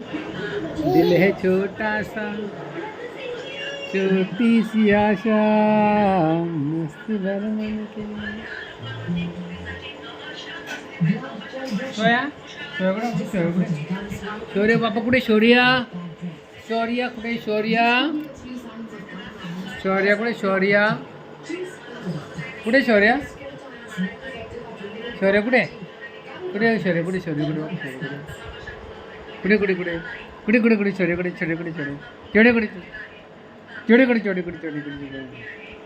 दिल है छोटा सा छोटी सी आशा मस्त के सोया? शौर्य बापा कुठे? शौर्या शौर्या कुठे? शौर्या शौर्या कुठे? शौर्या कुठे शौर्या शौर्य कुठे? कुठे? शौर्य कुठे? शौर्य कुठे? कुठे कुठे कुठे कुठे कुठे कुठे शौर्य कुठे शौर्य कुठे शौर्य चोडे कुठे चोडे कुठे चोडे कुठे चोडे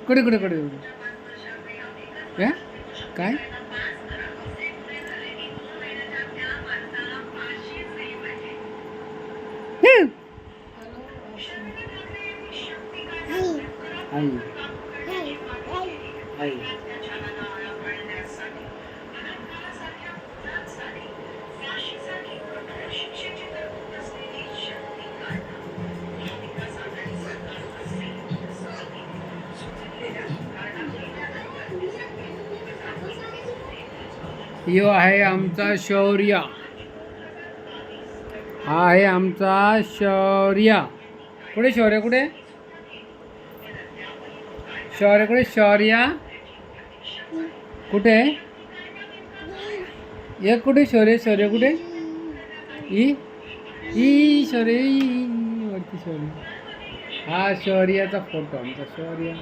कुठे कुठे कुठे कुठे कुठे काय? आई। आई। यो आहे आमचा शौर्य हा आहे आमचा शौर्य कुठे शौर्य कुठे शौर्य कुठे शौर्य कुठे एक कुठे शौर्य शौर्य कुठे ई ई शौर्य ई वरती शौर्य हा शौर्याचा फोटो आमचा शौर्य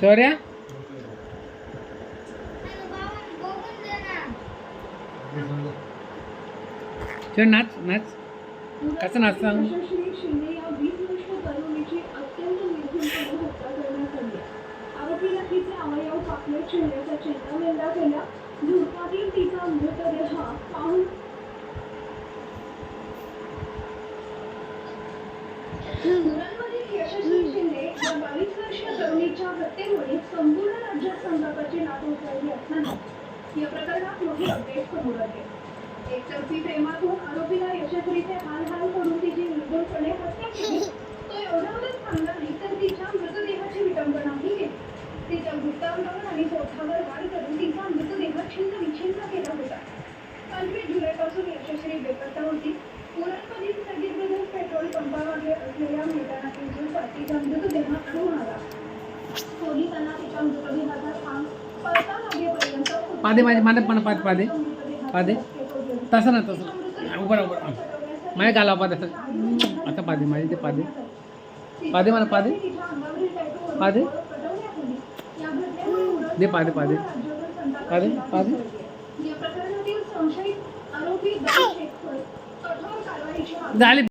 शौर्या? शो नाच नाच. कसं नाच सांग? आपल्या चेहऱ्याचा चेहरा मेंदा केला झुडपातील तिचा मृतदेह पाहून मुलांमधील यशस्वी शिंदे या बावीस वर्षीय तरुणीच्या हत्येमुळे संपूर्ण राज्यात संतापाची लाट उसळली असताना या प्रकरणात मोठी अपडेट समोर आली आहे. एकतर्फी प्रेमातून आरोपीला यशस्वीचे हाल हाल करून तिची निर्दोषपणे हत्या केली तो एवढ्यावरच थांबला नाही तर तिच्या मृतदेहाची विटंबनाही केली तिच्या वृत्तांगावर आणि पोटावर वार करून तिचा मृतदेह छिन्न विछिन्न केला होता पंचवीस जुलैपासून यशस्वी बेपत्ता होती पुरणमधील स्थगित असलेल्या मैदानातील पोलिसांना मृतदेहाचा पळता लागेपर्यंत पादे माझे माने पण पाद पादे पादे. तसं ना तसं. उभं राहा, उभं माझ्या गाला पादे. आता पादे माझे ते पादे. पादे मला पादे. पादे. दे पादे पादे. पादे पादे. झाले.